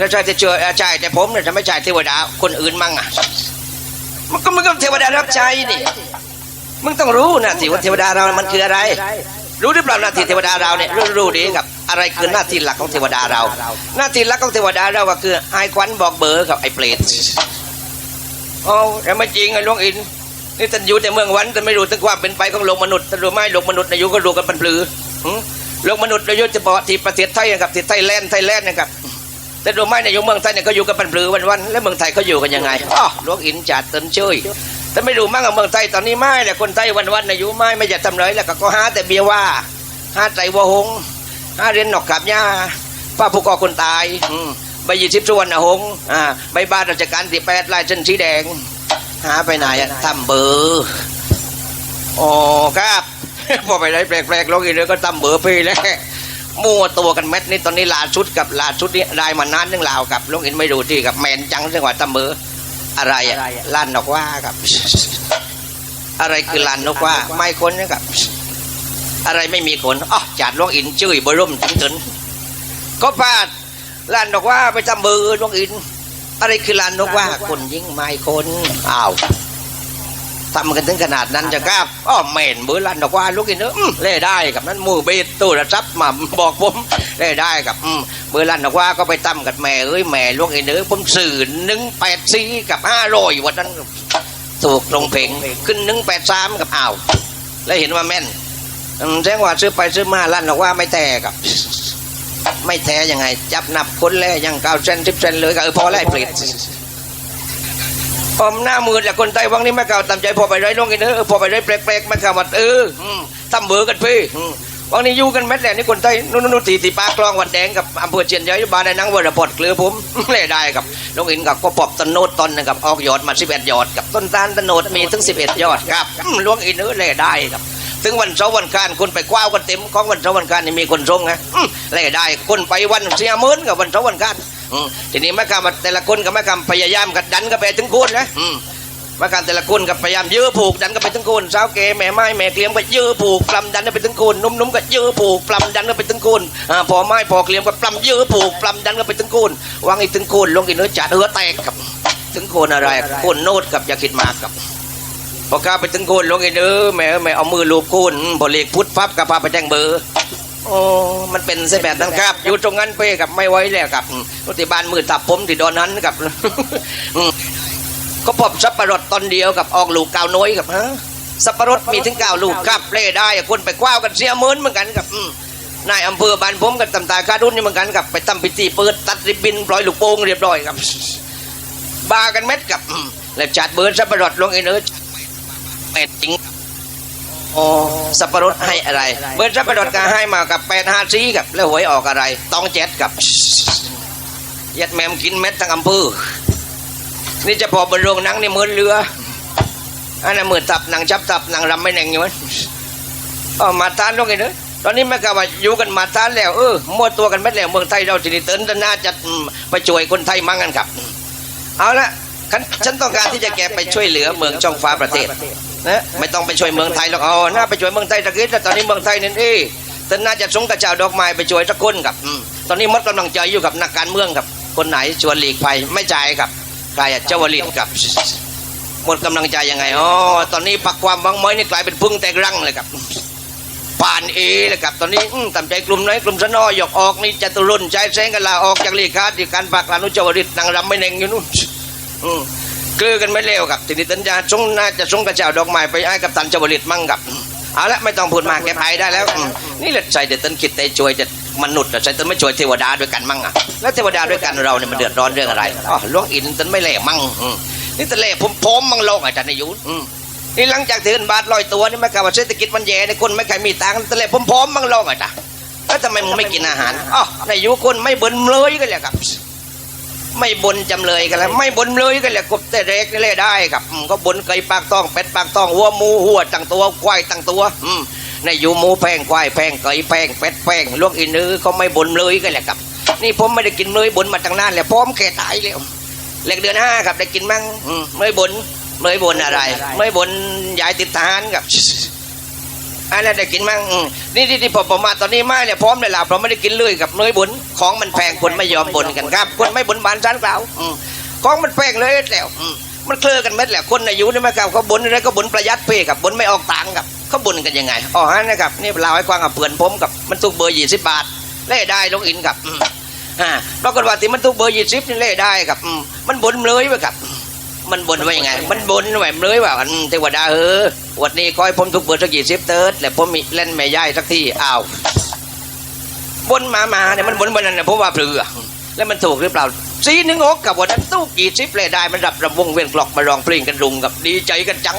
แล้วใช่จะเจอใช่แต่ผมเนี่ยจะไม่ใช่เทวดาคนอื่นมั่งอะมันก็มันก็เทวดารับใช้นี่มึงต้องรู้นะสิว่าเทวดาเรา มันคืออะไร รู้หรือเปล่าหน้าที่เทวดาเราเนี่ยรู้รู้ดีครับ อะไรคือหน้าที่หลักของเทวดาเรา หน้าที่หลักของเทวดาเราก็คือไอ้ควันบอกเบอร์กับไอ้เปรตโอ้แต่ไม่จริงไอ้หลวงอินนี่ท่านอยู่แต่เมืองวันท่านไม่รู้ถึงความเป็นไปของโลกมนุษย์ท่านรู้ไหมโลกมนุษย์อายุก็รู้กันเป็นปลือโลกมนุษย์อายุจะบอกที่ประเทศไทยนะครับที่ไทยแลนด์ไทยแลนด์นะครับ แต่รู้ไหมในยอยู่เมืองไทยเนี่ยก็อยู่กันเป็นปลือวันๆแล้วเมืองไทยเขาอยู่กันยังไงอ๋อหลวงอินจัดเติมช่วยแต่ไม่รู้มั่งกับเมืองไทยตอนนี้ไม่แหละคนไทยวันๆเนี่ยอยู่ไม่ไม่จะทำเลยแล้วก็หาแต่เบียร์ว่าหาใจวัวหงหาเรียนหนอกขับหญ้าป้าผู้ก่อคนตายใบยี่สิบส่วนหงอ่าใบบ้านราชการที่แปดลายเส้นสีแดง หาไปไหนอะทำเบอร์อ๋อครับพอไปได้แปลกๆลงอีกเลยก็ทำเบอร์ไปแล้ว มั่วตัวกันเม็ดนี่ตอนนี้ลาชุดกับลาชุดนี้ได้มานานเรื่องราวกับลงอินไม่ดูที่กับแมนจังจังหวัดตำเบออะไรอะลานนกว่ากับ อะไรคือลานนกว่า ไม่คนนะครับอะไรไม่มีขนอ๋อจัดลงอินจื้ยบร่มถึงถึงก็พาดลานนกว่าไปตำเบอลงอิน อะไรคือลานนกว่าคนยิ่งไม่คนอ้าว ทำกันถึงขนาดนั้นจะกล้าอ้อเม็นเบอลันดอกว่าลูกอินเนออืมเล่ได้กับนั้นมือเบสตู้ระซับมาบอกผมเล่ได้กับอือลันดอกว่าก็ไปตั้มกับแม่เอ้ยแม่ลูกอินเนอผมสื่อหนึ่งแปดสี่กับห้าร้อยวันนั้นถูกลงเพลงขึ้นหนึ่งแปดสามกับอ้าวแล้วเห็นว่าแม่นแจ้งว่าซื้อไปซื้อมาลั่นดอกว่าไม่แท้กับ ไม่แท้ยังไง จับนับคนแล้วยังเก้าเซนสิบเซนเลยก็เออพอแล้วไอ้เปรต ผมหน้ามือแต่คนไต้วังนี่ไม่เก่าตามใจพอไปไรน้องกันเนอะพอไปไรแปลกๆไม่เก่าวัดเอออืมทำเบอร์กันพี่วังนี้อยู่กันแมทแหละนี่คนไต้นู่นนู่นตีตีปลากลองวัดแดงกับอำเภอเชียนใหญ่บานในนังวอร์ปอดเกลือผมเล่ได้กับน้องอินกับก็ปอบต้นโนดต้นนึงกับออกยอดมาสิบเอ็ดยอดกับต้นตาลต้นโนดมีถึงสิบเอ็ดยอดครับอืมหลวงอินเนอเล่ได้ครับถึงวันเสาร์วันการคนไปกว้าวกันเต็มของวันเสาร์วันการนี่มีคนทรงไงอืมเล่ได้คนไปวันเสียมื่นกับวันเสาร์วันการอืม ทีนี้แม่กำมาแต่ละคนกับแม่กำพยายามกันดันก็ไปถึงโคนนะอืมมาการแต่ละคนกับพยายามยื้อผูกดันก็ไปถึงโคนสาวเกแม่ไม้แม่เกลียมก็ยื้อผูกปลำดันก็ไปถึงโคนนุ่มๆก็ยื้อผูกปลำดันก็ไปถึงโคนอ่าพอไม้พอเกลียมก็ปลำยื้อผูกปลำดันก็ไปถึงโคนวางอีกถึงโคนลงอีกเนื้อจัดเหือแตกครับ ถึงโคนอะไรโคนโนดกับอย่าคิดมากครับพอกล้าไปถึงโคนลงอีกเนื้อแม่แม่เอามือลูบโคนพอเลีกพุทธพับกับพาไปแจ้งเบอร์ โอ้มันเป็นเสแบบนั้นครับ อยู่ตรงนั้นเป้กับไม่ไหวแล้วครับรถที่บ้านมือตับผมที่ดอนนั้นครับก็พบสับปะรดตอนเดียวกับออกลูกเก้าน้อยกับฮะสับปะรดมีถึงเก้าลูกครับเล่ได้คนไปกว้าวกันเสียเหมือนเหมือนกันกับนายอำเภอบ้านผมกับตำตาคาดุนนี่เหมือนกันกับไปทำพิธีเปิดตัดริบบินปล่อยลูกโป่งเรียบร้อยครับบากันเม็ดกับแล้วจัดเบิร์ดสับปะรดลงไอ้เนื้อแปดจริง โอ้สับปะรดให้อะไรเบิร์ดสับปะรดก็ให้มากับแปดห้าซีกับ แล้วหวยออกอะไรต้องเจ็ดกับยัดแมมกินเม็ดทั้งอำเภอนี่จะพอบนโรงนังในเมือเรืออันนั้นมือตับนังจับตับนังรำไม่แน่งอยู่มั้ยอ๋อมาทานลงไงเนอะตอนนี้แม่กะว่าอยู่กันมาทานแล้วเออมั่วตัวกันไม่แล้วเมืองไทยเราทีนี้เตือนน่าจะไปช่วยคนไทยมั่งกันครับ เอาละฉันฉันต้องการที่จะแกไปช่วยเหลือเมืองช่องฟ้าประเทศ นะไม่ต้องไปช่วยเมืองไทยหรอกเอาน่าไปช่วยเมืองไทยตะกี้แต่ตอนนี้เมืองไทยนี่เอ้ตอนน่าจะสงกระเจ้าดอกไม้ไปช่วยสักคนครับตอนนี้มดกำลังใจอยู่กับนักการเมืองครับ คนไหนชวนหลีกภัยไม่จ่ายครับใครอะเจ้าวลิตกับหมดกำลังใจยังไงอ๋อตอนนี้ปักความหวังไม้นี่กลายเป็นพึ่งแตกรังเลยครับป่านเอเลยครับตอนนี้อืมตามใจกลุ่มไหนกลุ่มสนอยกออกนี่จตุรุนใจแสงกันลาออกจากลีกาที่การปักลานุจวริตนางรำไม่เน่งอยู่นู่นอื เกลือกันไม่เลวครับทีนี้ตัญญาจงน่าจะส่งกระเจ้าดอกไม้ไปให้กับตันจาวริตมั่งครับเอาละไม่ต้องพูดมากแกไปได้แล้ว นี่แหละใจเด็ดตันคิดแต่ช่วยจะมนุษย์ใจตันไม่ช่วยเทวดาด้วยกันมั่งอะแล้วเทวดาด้วยกันเราเนี่ยมันเดือดร้อนเรื่องอะไรอ๋อลวงอินตันไม่เล่มั่งนี่ตะเล่ผมพร้อมมั่งลงอาจารย์นายยุทธนี่หลังจากถือบาทลอยตัวนี่ไม่กล่าวว่าเศรษฐกิจมันแย่ในคนไม่ใครมีตังค์ตะเล่ผมพร้อมมั่งลงอาจารย์แล้วทำไมมึงไม่กินอาหารอ๋อนายยุคนไม่เบิ่นเลยกันเลยครับ ไม่บ่นจำเลยกันแล้ว ไม่บ่นเลยกันเลยกบแต่เล็กนี่เล่ได้ครับก็บ่นไก่ปากต้องเป็ดปากต้องหัวหมูหัวตั้งตัวควายตั้งตัวอืมนายยุหมูแพงควายแพงไก่แพงเป็ดแพงลวกอินื้อก็ไม่บ่นเลยกันเลยครับ นี่ผมไม่ได้กินเลยบ่นมาตั้งนานแล้วพร้อมแค่ตายแล้วเหล็กเดือนห้าครับได้กินมั่งอืมไม่บนไม่บนอะไร ไม่บนยายติดทหารครับ อันนั้นได้กินมั้งอืมนี่ที่ที่ผมผมมาตอนนี้ไมาเนี่ยพร้อมเลยล่ะเพราะไม่ได้กินเลยกับเนยบุญของมันแพงคนไม่ยอมบ่นกันครับ คนไม่บ่นบานชั้นกล่าวอืมของมันแพงเลยแล้วอืมมันเคลือกันเม็ดแหละคนอายุนี่ไหมครับเขาบ่นอะไรก็บ่นประหยัดเพ่กับบ่นไม่ออกตังค์กับเขาบ่นกันยังไงอ๋อฮะนะครับนี่เราให้ฟังกับเพื่อนผมกับมันตุกเบอร์ยี่สิบบาทเล่ได้ลงอินกับอืมอ่าปรากฏว่าที่มันตุกเบอร์ยี่สิบนี่เล่ได้กับอืมมันบ่นเลยไปกับมั นบนว่ายังไง มันบนแหวมเลยว่าอันเทวดาเออวันนี้คอยผมทุกเบอร์สักกี่สิบเติร์ดแล้วผมมีเล่นแม่ย่ายสักที่อ้าวบนมามาเนี่ยมันบนบนนั้นเนี่ยผมว่าเปลือแล้วมันถูกหรือเปล่าสีหนึ่งอกกับวันนั้นตู้กี่สิบเลยได้มันรับรำวงเวียนกลอกมาร้องเพลงกันรุงกับดีใจกันจัง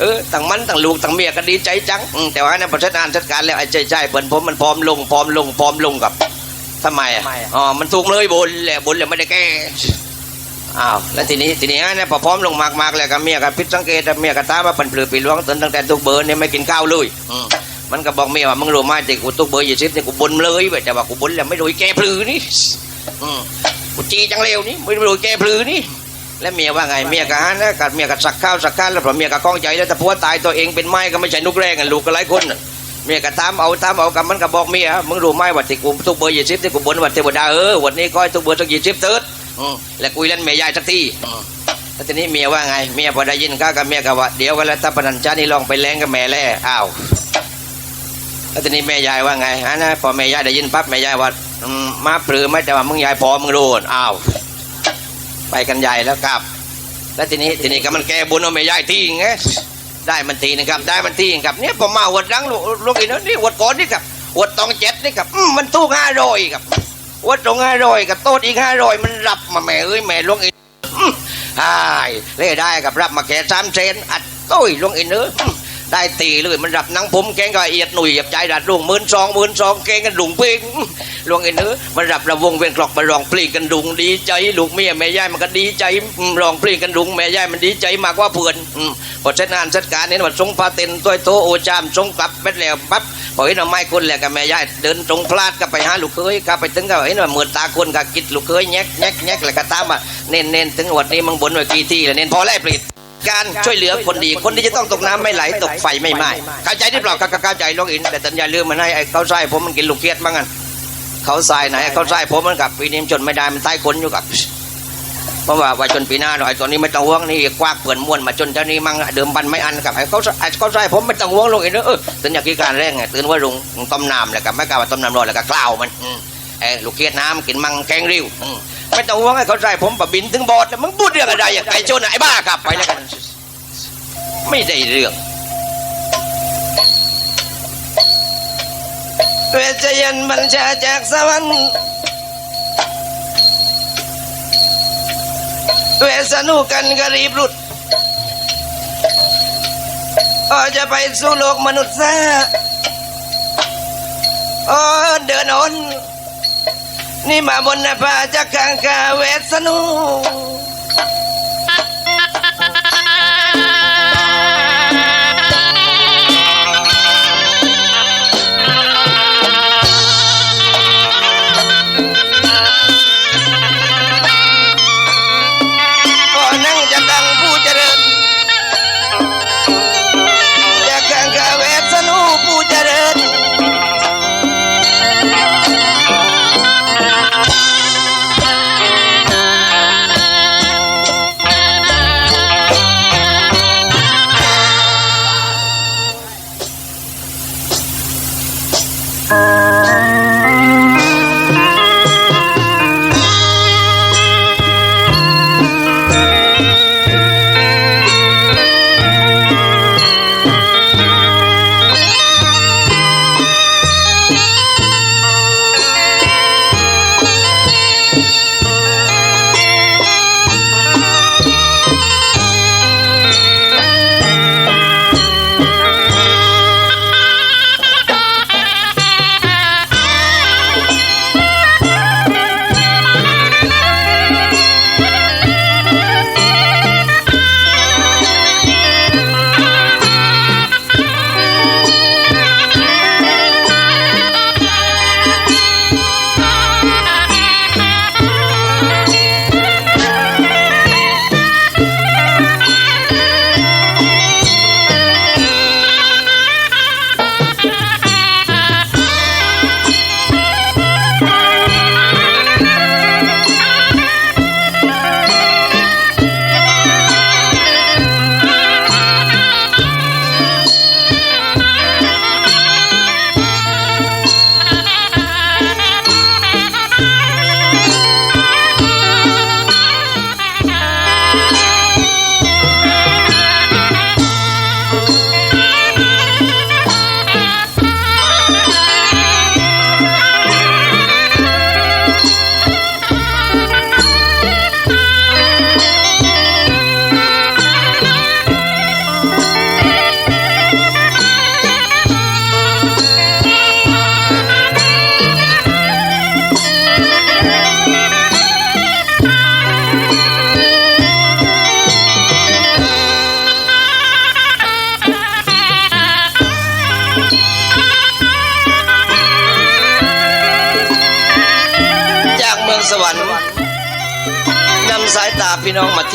เออต่างมันต่างลูกต่างเมียกันดีใจจังอืมแต่ว่าในประเทศนานจัดการแล้วไอ้ใจใจเปินผมมันพร้อมลงพร้อมลงพร้อมลงกับทำไมอะอ๋อมันถูกเลยบนแหละบนเลยไม่ได้แก้ อ้าวแล้วทีนี้ทีนี้เนี่ยพอพร้อมลงมากมากๆแล้วก็เมียก็พิดสังเกตเมียก็ตามว่าเป็นปลือปีล้วงตนตั้งแต่ตุกเบอร์เนี่ยไม่กินข้าวเลยอืมมันก็บอกเมียว่ามึงรู้ไหมที่กูตุกเบอร์ยี่สิบเนี่ยกูบนเลยแบบแต่ว่ากูบนแล้วไม่รู้แกปลือนี่อืมกูจีจังเร็วนี่ไม่รู้แกปลือนี่แล้วเมียว่าไงเมียก็ฮะนะกัดเมียก็สักข้าวสักข้าวแล้วพอเมียก็คล้องใจแล้วแต่ผัวตายตัวเองเป็นไม้ก็ไม่ใช่นุกแรงกันลูกก็หลายคนน่ะเมียก็ตามเอาตามเอากับมันก็บอกเมียมึงรู้ไหมว่าที่กูตุกเบอร์ยี่สิบที่กูบนว่าเทวดาเออวันนี้ก็ให้ตุกเบอร์สักยี่สิบเติร์ดอืม แล้วคุยเล่นเมียยายสักทีอืมแล้วทีนี้เมียว่าไงเมียพอได้ยินก็กับเมียก็ว่าเดี๋ยวก็แล้วถ้าปนัญชานี่ลองไปแรงกับแม่แล่อ้าวแล้วทีนี้แม่ยายว่าไงอันนะพอแม่ยายได้ยินปั๊บแม่ยายว่าอืมมาปลือไหม่แต่ว่ามึงยายพอมึงรู้อ้าวไปกันใหญ่แล้วครับ แล้วทีนี้ทีนี้ก็มันแก้บุญเอาแม่ยายทีไงได้มันทีนะครับได้มันทีครับเนี่ยผมมาหวดรังลูกลูกอีกนะนี่หวดก่อนนี่ครับหวดตองเจ็ดนี่ครับอืมมันตู้ห้าร้อยครับ วัดตรงห้าร้อยกับโต๊ดอีกห้าร้อยมันรับมาแม่เอ้ยแม่ลวงอินอื้อใช่เล่ได้กับรับมาแค่สามเซนอัดโต้ยลวงอินเนื้ออื้อ ได้ตีเลยมันรับนังผมแกงก็ละเอียดหนุ่ยหยับใจดัดรุ่งหมื่นสองหมื่นสองแกงกันดุงเพ่งลวงอินเนื้อมันรับระวงเวียนกลอกมารองปลีกันดุงดีใจลูกเมียแม่ย่ายมันก็ดีใจอื้องปลีกันดุงแม่ย่ายมันดีใจมากว่าเพื่อนพอเช็ดงานเช็ดการเนี่ยมันทรงพาเต็นตัวโตโอจามทรงกลับเม็ดแล้วปั๊บพอเห็นเอาไม้คนแหละกับแม่ยายเดินตรงพลาดก็ไปหาลูกเคยก็ไปถึงก็เห็นว่าเหมือนตาคนก็กิดลูกเคยแงกแงกแงกแล้วก็ตามอะเน้นเน้นถึงวันนี้มึงบนไว้กี่ที่แล้วเน้นพอแล้วปลิด การช่วยเหลือคนดี คนที่จะต้องตกน้ำไม่ไหลตกไฟไม่ไหม้เข้าใจที่เปล่าก็เข้าใจลงอินแต่ตัญญาลืมมันให้ไอ้เขาใส่ผมมันกินลูกเคียดบ้างกันเขาใส่ไหนเขาใส่ผมมันกับปีนี้มันจนไม่ได้มันใต้คนอยู่กับเพราะว่าไว้จนปีหน้าหน่อยตอนนี้ไม่ต้องห่วงนี่กว้างเปิ่นม้วนมาจนเจ้านี้มั่งเดิมบันไม่อันกับไอ้เขาไอ้เขาใส่ผมไม่ต้องห่วงลงอีกเนอะเออตื่นอยากกินการแรงไงตื่นว่าลุงต้มน้ำแล้วกับไม่กล้าว่าต้มน้ำร้อนแล้วก็กล้าวมันอืมไอ้ลูกเกียดน้ำกินมังแกงริ้วอืม ไม่ต้องห่วงไอ้เขาใส่ผมปะบินถึงบอดแล้วมึงพูดเรื่องอะไรอะไก่ชนไอ้บ้ากลับไปแล้วกัน ไม่ได้เรื่องเวชยันบัญชาจากสวรรค์เวสนุกันกรีบรุดก็จะไปสู่โลกมนุษย์ซะโอ้เดินโอน นี่มาบนนภาจากกางกาเวสนุก็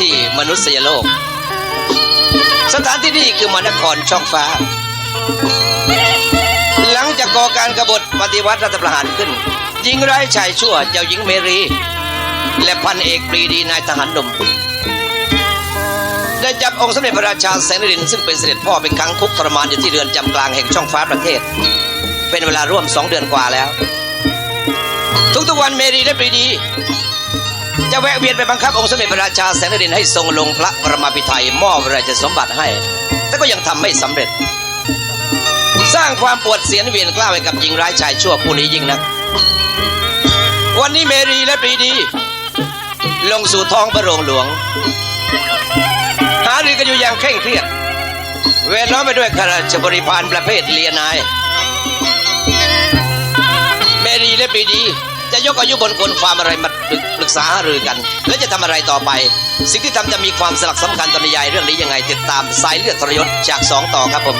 ที่มนุษยโลก สถานที่นี้คือมานครช่องฟ้า หลังจากก่อการกบฏปฏิวัติรัฐประหารขึ้นหญิงร้ายชายชั่วเจ้าหญิงเมรี และพันเอกปรีดีนายทหารหนุ่มได้จับองค์สมเด็จพระราชาแสนนรินทร์ซึ่งเป็นเสด็จพ่อเป็นครั้งคุกทรมานอยู่ที่เรือนจำกลางแห่งช่องฟ้าประเทศ เป็นเวลาร่วมสองเดือนกว่าแล้ว ทุกๆวันเมรีและปรีดี จะแวะเวียนไปบังคับองค์สมเด็จพระราชาแสนนรินให้ทรงลงพระประมาพิไทยมอบราชสมบัติให้ แต่ก็ยังทำไม่สำเร็จ สร้างความปวดเสียนเวียนกล้าวให้กับหญิงร้ายชายชั่วผู้นี้ยิ่งนักวันนี้เมรีและปรีดี ลงสู่ท้องพระโรงหลวง หารือกันอยู่อย่างเคร่งเครียด เวทล้อมไปด้วยข้าราชบริพารประเภทเลียนาย เมรีและปรีดี จะยกอายุบนคนความอะไรมาปรึกษาหารือกัน และจะทำอะไรต่อไป สิ่งที่ทำจะมีความสลักสำคัญต่อนิยายเรื่องนี้ยังไงติดตามสายเลือดทรยศจากสองต่อครับผม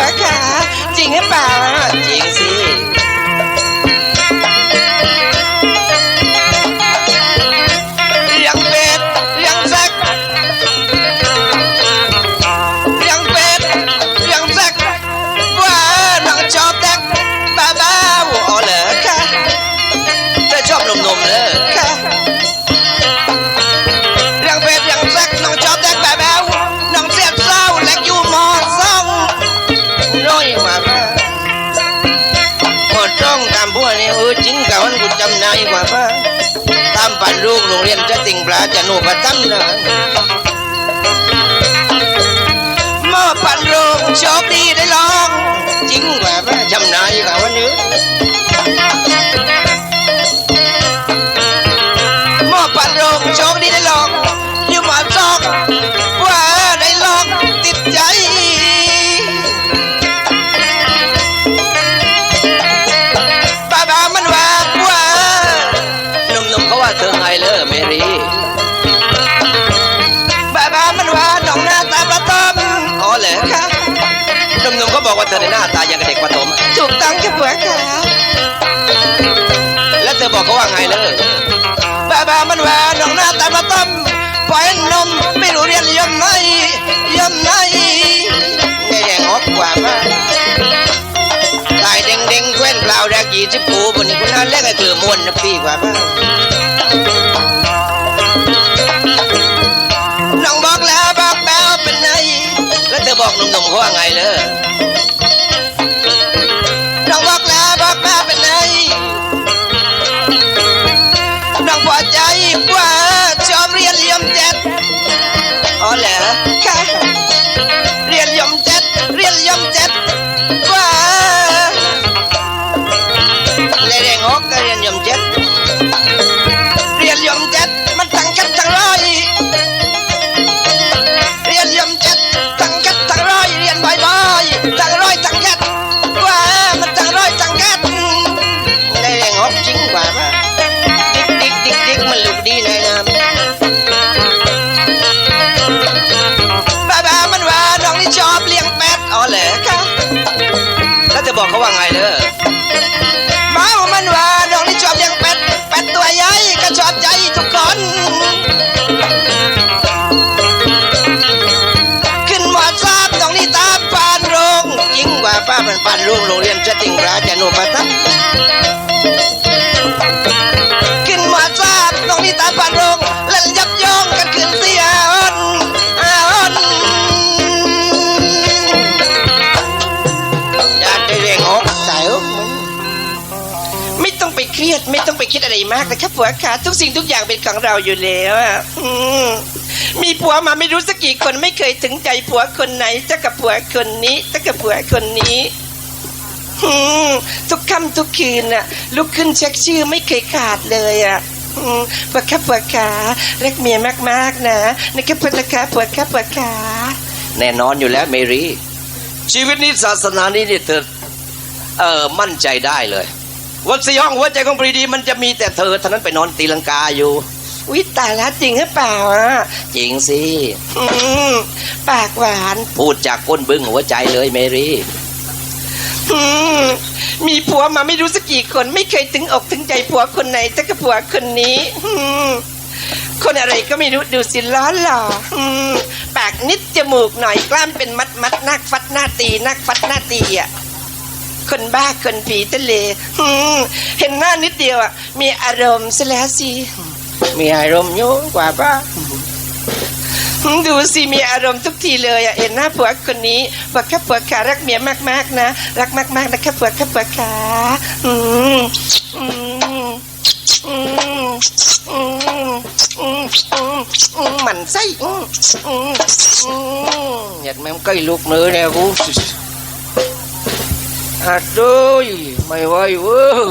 แจะติงปลาจะหนูประตั้มนะมอปั่นโรงโชคดีได้ลอง จริงกว่าบ้าจำนายกว่าวันนี้ ตาย่างกับเด็กประถมถูกต้องค่ะผัวขาแล้วเธอบอกเขาว่าไงเลยบ้าบ้ามันว่าน้องหน้าตามาต้มปล่อยนมไม่รู้เรียนยมไหนยมไหนแง่ๆงอกกว่ามาตายเด้งเด้งแคว้นเปล่าแรกยี่สิบปูบนนี้คุณน่าเล่นไอ้เกลือมวนนะพี่กว่ามาน้องบอกแล้วบอกแบ้วเป็นไงแล้วเธอบอกหนุ่มๆเขาว่าไงเลย เขาว่าไงเลย ม่ต้องไปคิดอะไรมากนะครับผัวขาทุกสิ่งทุกอย่างเป็นของเราอยู่แล้วอะอืมมีผัวมาไม่รู้สักกี่คนไม่เคยถึงใจผัวคนไหนจะกับผัวคนนี้จะกับผัวคนนี้อืมทุกค่ำทุกคืนน่ะ ลุกขึ้นเช็คชื่อไม่เคยขาดเลยอะอืมผัวขาผัวขารักเมียมากๆนะนะครับผัวขาผัวขาผัวขาแน่นอนอยู่แล้วเมรีชีวิตนี้ศาสนานี้เนี่ยเธอเออมั่นใจได้เลย ว่าสี่ห้องหัวใจของปรีดีมันจะมีแต่เธอเท่านั้นไปนอนตีลังกาอยู่อุ๊ยตายแล้วจริงหรือเปล่าอะจริงสิปากหวานพูดจากก้นบึ้งหัวใจเลยเมรีอืมมีผัวมาไม่รู้สักกี่คนไม่เคยถึงอกถึงใจผัวคนไหนแต่กับผัวคนนี้คนอะไรก็ไม่รู้ดูสิล้อหล่อปากนิดจมูกหน่อยกล้ามเป็นมัดมัดนักฟัดหน้าตีนักฟัดหน้าตีอะ คนบ้าคนผีทะเลเห็นหน้านิดเดียวอะมีอารมณ์ซะแล้วสิมีอารมณ์โยงกว่าป้าดูสิมีอารมณ์ทุกทีเลยอะเห็นหน้าผัวคนนี้ผัวข้าผัวขารักเมียมากๆนะ รักมากๆนะครับผัวข้าผัวขาอืมอืมอืมอืมอืมอืมอืมหมันไส้อืมอืมอืมอยากแม่งใกล้ลูกมือเนี่ยกู อาดยไม่ไหวเว้ย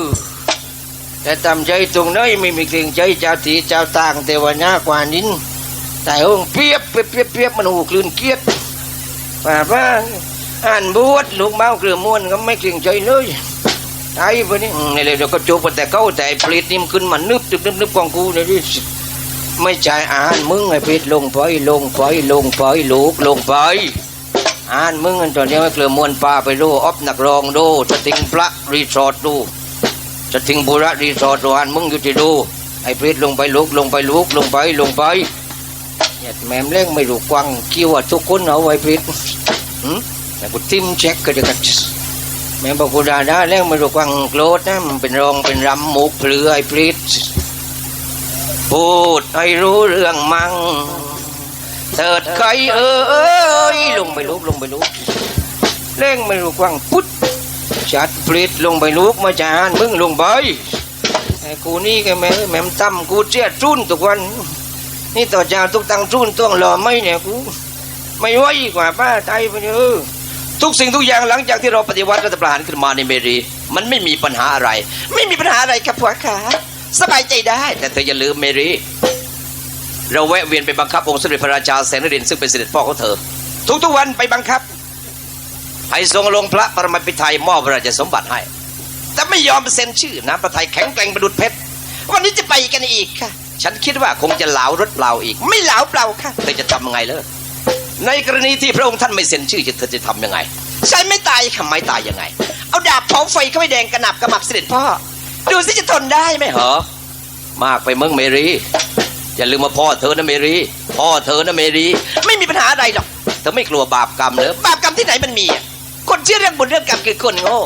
แต่ทำใจตรงไหนไม่มีเกรงใจเจ้าทีเจ้าต่างแต่ว่าหน้ากว่านินแต่ห้องเปียบเปียบเปียบเปียบมันหูคลื่นเกียดป่าบ้านอ่านบวชลูกเมาเกลือม้วนก็ไม่เกรงใจเลยไอ้พวกนี้อืมนี่เลยเดี๋ยวก็จูบแต่เขาแต่ไอ้เปรตนี่มันขึ้นมานึบนึบนึบนึบของกูเนี่ยดิไม่ใช่อ่านมึงไอ้เปรตลงไปลงไปลงไปลูกลงไป อ่านมึงกันตอนนี้ไม่เกลือมวนปลาไปดูออฟนักรองดูจะทิ้งพระรีสอร์ทดูจะทิ้งบุระรีสอร์ทดูอ่านมึงอยู่ที่ดูไอ้เพชรลงไปลุกลงไปลุกลงไปลงไปเนี่ยแม่มเล่งไม่รู้กวางคิวอะทุกคนเอาไว้เพชรหืมแต่กูทิมเช็คก็จะกันแม่บอกกูดาด่าเล่งไม่รู้กวางโกรธนะมันเป็นรองเป็นรำหมุกเปลือยเพชรพูดให้รู้เรื่องมั่ง เถิดใครเออเอยลงไปลุกลงไปลุกเร่งไม่รู้กว้างปุ๊ดจัดปลิดลงไปลุกมาจานมึงลงไปไอ้กูนี่ก็แม่แม่มตั้มกูเจี๊ยจุนทุกวัน นี่ต่อจากทุกตังจุนต้องรอไม่เนี่ยกูไม่ไหวกว่าป้าตายไปเออทุกสิ่งทุกอย่างหลังจากที่เราปฏิวัติรัฐประหารขึ้นมาในเมรี มันไม่มีปัญหาอะไร ไม่มีปัญหาอะไรครับผัวขาสบายใจได้ แต่เธออย่าลืมเมรี เราแวะเวียนไปบังคับองค์สมเด็จพระราชาแสนนรินซึ่งเป็นเสด็จพ่อของเธอ ทุกๆวันไปบังคับ ให้ทรงลงพระปรมาภิไธยมอบราชสมบัติให้ แต่ไม่ยอมเซ็นชื่อนะพระไทยแข็งแกร่งประดุจเพชรวันนี้จะไปกันอีกค่ะ ฉันคิดว่าคงจะเหลารถเปล่าอีก ไม่เหลาเปล่าค่ะเธอจะทำยังไงเลยในกรณีที่พระองค์ท่านไม่เซ็นชื่อจะเธอจะทำยังไงใช้ไม่ตายทำไมตายยังไง เอาดาบเผาไฟเข้าไปแดงกระหนับกระหมับเสด็จพ่อ ดูสิจะทนได้ไหมเหรอมากไปมึงเมรี อย่าลืมว่าพ่อเธอนะเมรีพ่อเธอนะเมรีไม่มีปัญหาอะไรหรอกเธอไม่กลัวบาปกรรมเหรอบาปกรรมที่ไหนมันมีอะคนเชื่อเรื่องบุญเรื่องกรรมคือคนโง่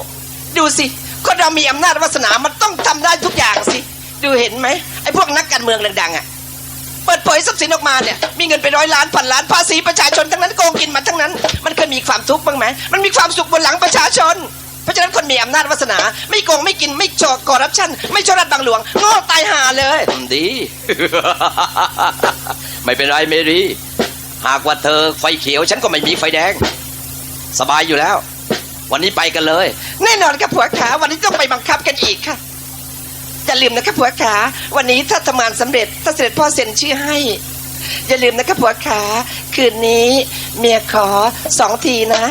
ดูสิคนเรามีอำนาจวาสนามันต้องทำได้ทุกอย่างสิ ดูเห็นไหมไอ้พวกนักการเมืองดังๆอะเปิดเผยทรัพย์สินออกมาเนี่ยมีเงินไปร้อยล้านพันล้านภาษีประชาชนทั้งนั้นโกงกินมาทั้งนั้น มันเคยมีความทุกข์บ้างไหมมันมีความสุขบนหลังประชาชน เพราะฉะนั้นคนมีอำนาจวาสนา ไม่โกงไม่กินไม่จอกคอร์รัปชันไม่ชอรัดบังหลวงโง่ตายห่าเลยทำดี ไม่เป็นไรเมรีหากว่าเธอไฟเขียวฉันก็ไม่มีไฟแดง สบายอยู่แล้ว วันนี้ไปกันเลย แน่นอนครับผัวขาวันนี้ต้องไปบังคับกันอีกค่ะอย่าลืมนะครับผัวขาวันนี้ถ้าทำงานสำเร็จถ้าเสด็จพ่อเซ็นชื่อให้ อย่าลืมนะครับผัวขาคืนนี้เมียขอสองทีนะ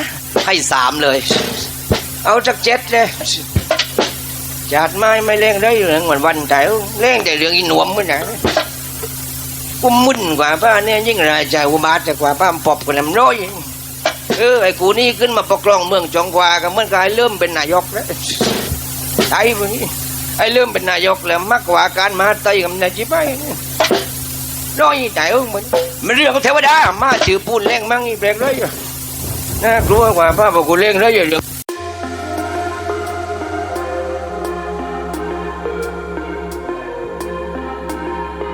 ให้สามเลย เอาจากเจ็ดเลยจัดไม้ไม่เล่งได้เรื่องวันวันแต่เล่งแต่เรื่องอีหนวมมันนะกูมึนกว่าป้าเนี่ยยิ่งรายใจอุบาทแต่กว่าป้าปอบกันลำร้อยเออไอ้กูนี่ขึ้นมาปกครองเมืองจองกว่าก็เมื่อกับไอ้เริ่มเป็นนายกแล้วไอ้พวกนี้ไอ้เริ่มเป็นนายกแล้วมากกว่าการมาไต่กับนายจิไปร้อยแต่เออมันมันเรื่องของเทวดามาถือปูนเล่งมั่งอีเปลกเลยน่ากลัวกว่าป้าบอกกูเล่งเลยอย่าเรื่อง